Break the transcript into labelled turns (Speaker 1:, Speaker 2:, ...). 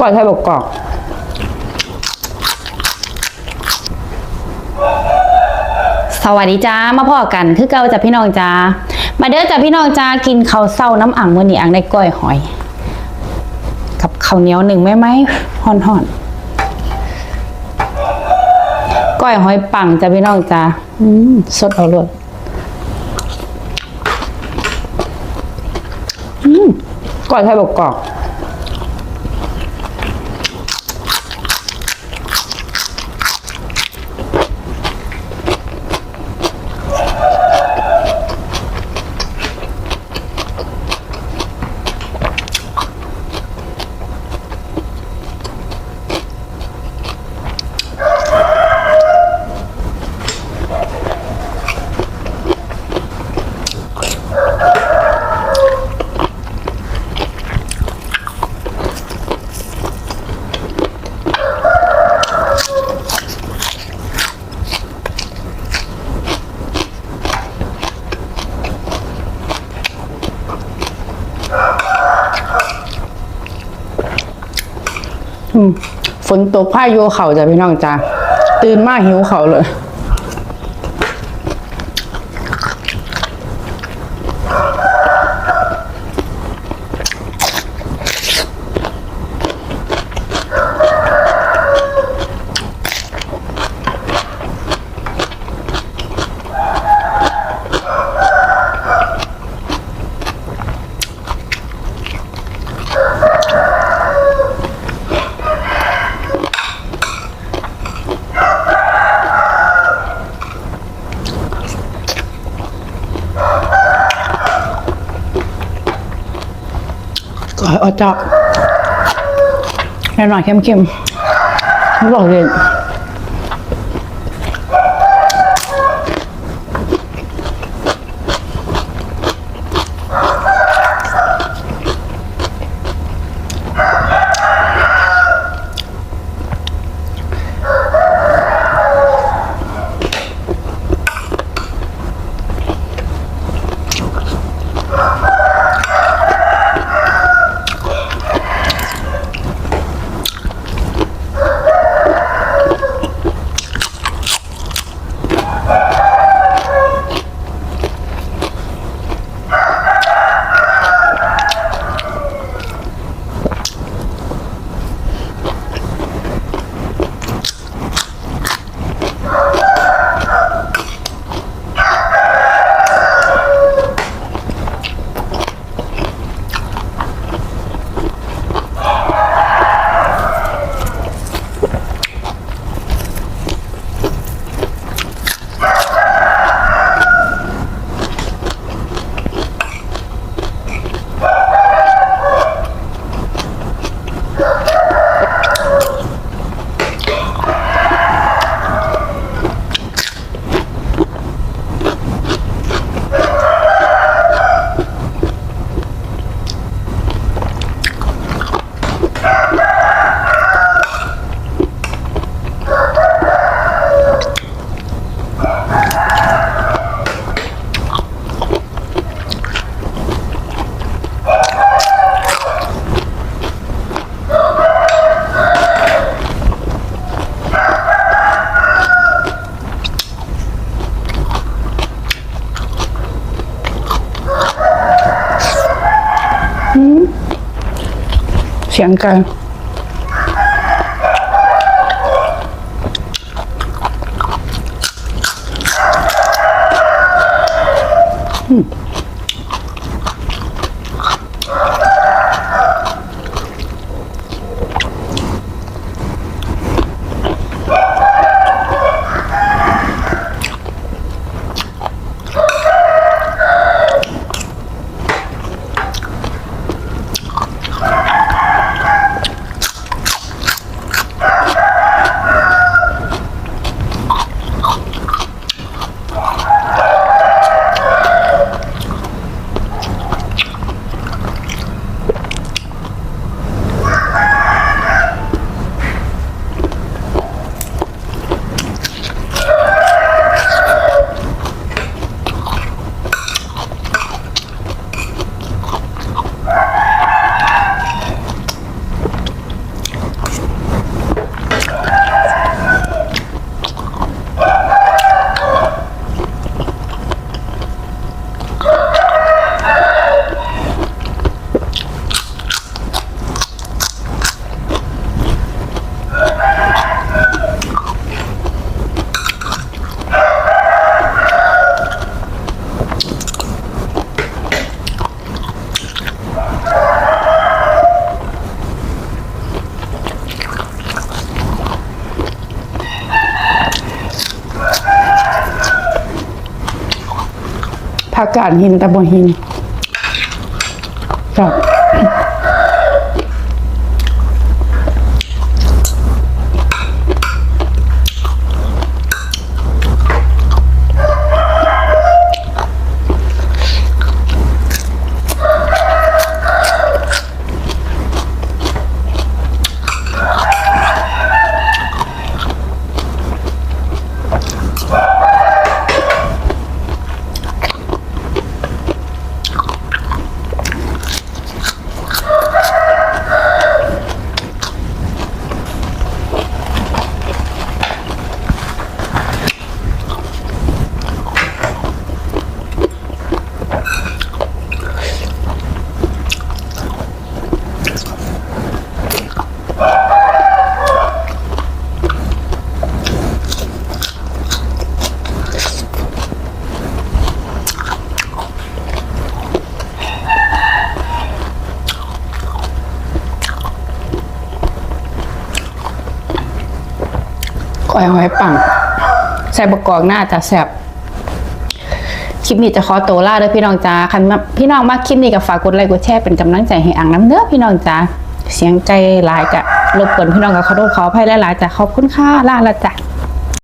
Speaker 1: ก่อนไทยบกกอกสวัสดีจ้ามาพ่อกันคือเก่าจ้ะพี่น้องจ้ามาเด้อจ้ะพี่น้องจ้ากินข้าวเศร้าน้ำอ่างวันนี้อ่างได้ก้อยหอย กับข้าวเหนียวหนึ่งไหมไหมห่อนห่อนๆก้อยหอยปังจ้ะพี่น้องจ้าอืมสดเอาเลยอืม ก้อยไท ฝนตกพายุเข่าจ้ะพี่น้องจ้าตื่นมาหิวเข่าเลย ก็เอาจับแน่นอนเข้มๆไม่บอกเลย เสียงกัน อืม ผักกาดหินตะบ่หินครับ ก้อยหอยปังใส่ประกอบหน้าจะแซ่บคลิปนี้จะขอตัวลาเด้อพี่น้องจ้าคันพี่น้องมาคลิปนี้ก็ฝากกดไลค์กดแชร์เป็นกำลังใจให้อ่างน้ำเนื้อพี่น้องจ้าเสียงใจหลายกะรบกวนพี่น้องกับขอโทษขออภัยหลายๆจ้ะขอบคุณค่ะลาละจ้ะ